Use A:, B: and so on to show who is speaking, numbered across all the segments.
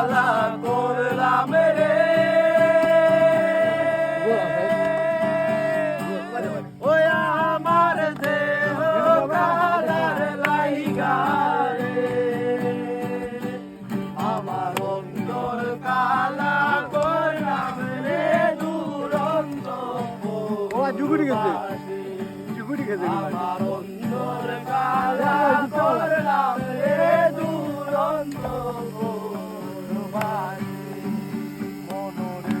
A: কালা করলাম রে। ওই আমার দেহ কালার লাইগা রে। আমার অন্তর কালা করলাম রে দুরন্ত
B: ও জুগুড়ি গেছে। জুগুড়ি গেছে
A: আমার অন্তর কালা করলাম রে দুরন্ত うわあいうことだよね。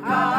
A: God.